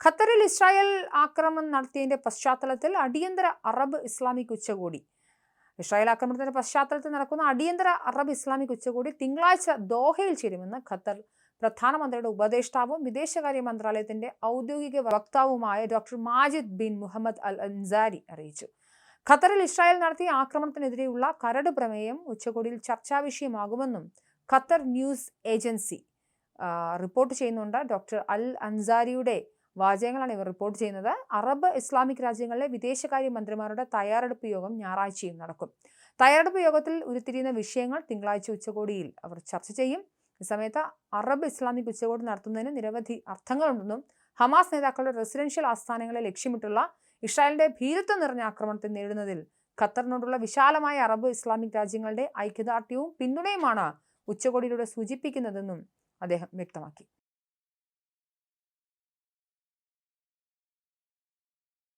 ഖത്തറിൽ ഇസ്രായേൽ ആക്രമണം നടത്തിയതിന്റെ പശ്ചാത്തലത്തിൽ അടിയന്തര അറബ് ഇസ്ലാമിക് ഉച്ചകോടി. ഇസ്രായേൽ ആക്രമണത്തിന്റെ പശ്ചാത്തലത്തിൽ നടക്കുന്ന അടിയന്തര അറബ് ഇസ്ലാമിക് ഉച്ചകോടി തിങ്കളാഴ്ച ദോഹയിൽ ചേരുമെന്ന് ഖത്തർ പ്രധാനമന്ത്രിയുടെ ഉപദേഷ്ടാവും വിദേശകാര്യ മന്ത്രാലയത്തിന്റെ ഔദ്യോഗിക വക്താവുമായ doctor Majid bin Mohammed Al Ansari അറിയിച്ചു. ഖത്തറിൽ ഇസ്രായേൽ നടത്തിയ ആക്രമണത്തിനെതിരെയുള്ള കരട് പ്രമേയം ഉച്ചകോടിയിൽ ചർച്ചാ വിഷയമാകുമെന്നും ഖത്തർ ന്യൂസ് ഏജൻസി റിപ്പോർട്ട് ചെയ്യുന്നുണ്ട്. ഡോക്ടർ അൽ അൻസാരിയുടെ വാചകങ്ങളാണ് ഇവർ റിപ്പോർട്ട് ചെയ്യുന്നത്. അറബ് ഇസ്ലാമിക് രാജ്യങ്ങളിലെ വിദേശകാര്യ മന്ത്രിമാരുടെ തയ്യാറെടുപ്പ് യോഗം ഞായറാഴ്ചയും നടക്കും. തയ്യാറെടുപ്പ് യോഗത്തിൽ ഉരുത്തിരിയുന്ന വിഷയങ്ങൾ തിങ്കളാഴ്ച ഉച്ചകോടിയിൽ അവർ ചർച്ച ചെയ്യും. ഈ സമയത്ത് അറബ് ഇസ്ലാമിക് ഉച്ചകോടി നടത്തുന്നതിന് നിരവധി അർത്ഥങ്ങളുണ്ടെന്നും ഹമാസ് നേതാക്കളുടെ റെസിഡൻഷ്യൽ ആസ്ഥാനങ്ങളെ ലക്ഷ്യമിട്ടുള്ള ഇസ്രായേലിന്റെ ഭീരുത്വം നിറഞ്ഞ ആക്രമണത്തെ നേരിടുന്നതിൽ ഖത്തറിനോടുള്ള വിശാലമായ അറബ് ഇസ്ലാമിക് രാജ്യങ്ങളുടെ ഐക്യദാർഢ്യവും പിന്തുണയുമാണ് ഉച്ചകോടിയിലൂടെ സൂചിപ്പിക്കുന്നതെന്നും അദ്ദേഹം വ്യക്തമാക്കി.